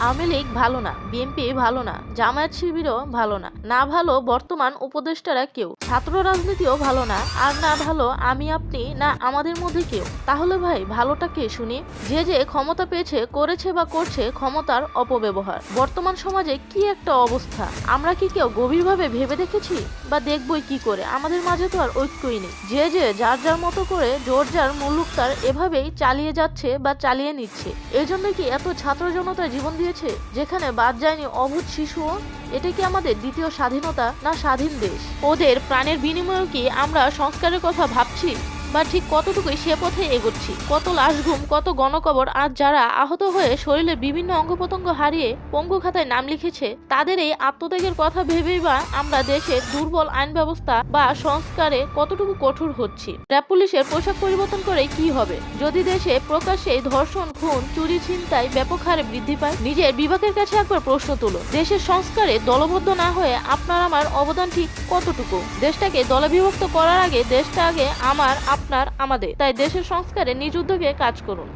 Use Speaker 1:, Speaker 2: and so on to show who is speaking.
Speaker 1: আওয়ামী লীগ ভালো না, বিএনপি ভালো না, জামায়াত শিবিরও ভালো না। না ভালো বর্তমান উপদেষ্টারা কেউ, ছাত্র রাজনীতিও ভালো না, আর না ভালো আমি, আপনি, না আমাদের মধ্যে কেউ। তাহলে ভাই, ভালোটা কে শুনি? যে যে ক্ষমতা পেয়েছে, করেছে বা করছে ক্ষমতার অপব্যবহার। বর্তমান সমাজে কি একটা অবস্থা? আমরা কি কেউ গভীরভাবে ভেবে দেখেছি? বা দেখবই কি করে? আমাদের মাঝে তো আর ঐক্যই নেই। যে যে যার যার মতো করে, জোর যার মুলুক তার এভাবেই চালিয়ে যাচ্ছে বা চালিয়ে নিচ্ছে। এই জন্য কি এত ছাত্র জনতা জীবন দিয়েছে, যেখানে বাদ যায়নি অভূত শিশুও, এটা কি আমাদের দ্বিতীয় স্বাধীনতা না স্বাধীন দেশ? ওদের প্রাণের বিনিময়ে কি আমরা সংস্কারের কথা ভাবছি? বা ঠিক কতটুকুই সে পথে এগোচ্ছি? কত লাশ ঘুম কত গণকবর, আর যারা আহত হয়ে শরীরে বিভিন্ন অঙ্গ প্রত্যঙ্গ হারিয়ে পঙ্গু খাতায় নাম লিখেছে, তাদের এই আত্মত্যাগের কথা ভেবেই বা আমরা দেশের দুর্বল আইন ব্যবস্থা বা সংস্কারে কতটুকু কঠোর হচ্ছি? র্যাব পুলিশের পোশাক পরিবর্তন করে কি হবে? যদি দেশে প্রকাশ্যে ধর্ষণ, খুন, চুরি, ছিনতাই ব্যাপক হারে বৃদ্ধি পায়, নিজের বিভাগের কাছে একবার প্রশ্ন তুলো। দেশের সংস্কারে দলবদ্ধ না হয়ে আপনার আমার অবদান ঠিক কতটুকু? দেশটাকে দলে বিভক্ত করার আগে দেশটা আগে আমার আপনার আমাদের। তাই দেশের সংস্কারে নিজ উদ্যোগে কাজ করুন।